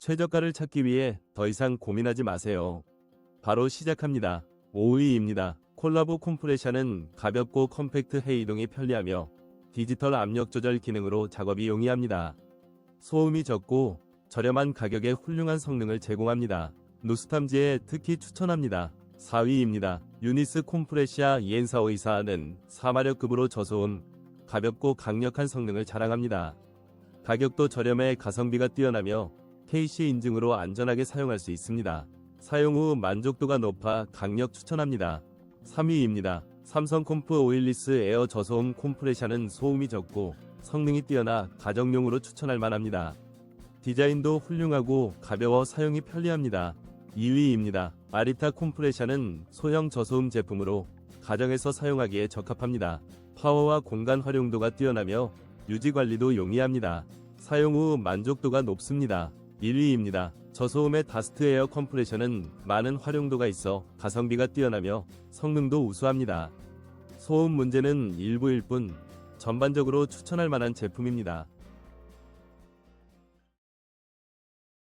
최저가를 찾기 위해 더 이상 고민하지 마세요. 바로 시작합니다. 5위입니다. 콜라보 콤프레셔는 가볍고 컴팩트 해이동이 편리하며 디지털 압력 조절 기능으로 작업이 용이합니다. 소음이 적고 저렴한 가격에 훌륭한 성능을 제공합니다. 노스탐지에 특히 추천합니다. 4위입니다. 유니스 콤프레시아 EN4524는 4마력급으로 저소음, 가볍고 강력한 성능을 자랑합니다. 가격도 저렴해 가성비가 뛰어나며 KC 인증으로 안전하게 사용할 수 있습니다. 사용 후 만족도가 높아 강력 추천합니다. 3위입니다. 삼성 콤프 오일리스 에어 저소음 콤프레셔는 소음이 적고 성능이 뛰어나 가정용으로 추천할 만합니다. 디자인도 훌륭하고 가벼워 사용이 편리합니다. 2위입니다. 아리타 콤프레셔는 소형 저소음 제품으로 가정에서 사용하기에 적합합니다. 파워와 공간 활용도가 뛰어나며 유지 관리도 용이합니다. 사용 후 만족도가 높습니다. 1위입니다. 저소음의 다스트 에어 컴프레셔는 많은 활용도가 있어 가성비가 뛰어나며 성능도 우수합니다. 소음 문제는 일부일 뿐 전반적으로 추천할 만한 제품입니다.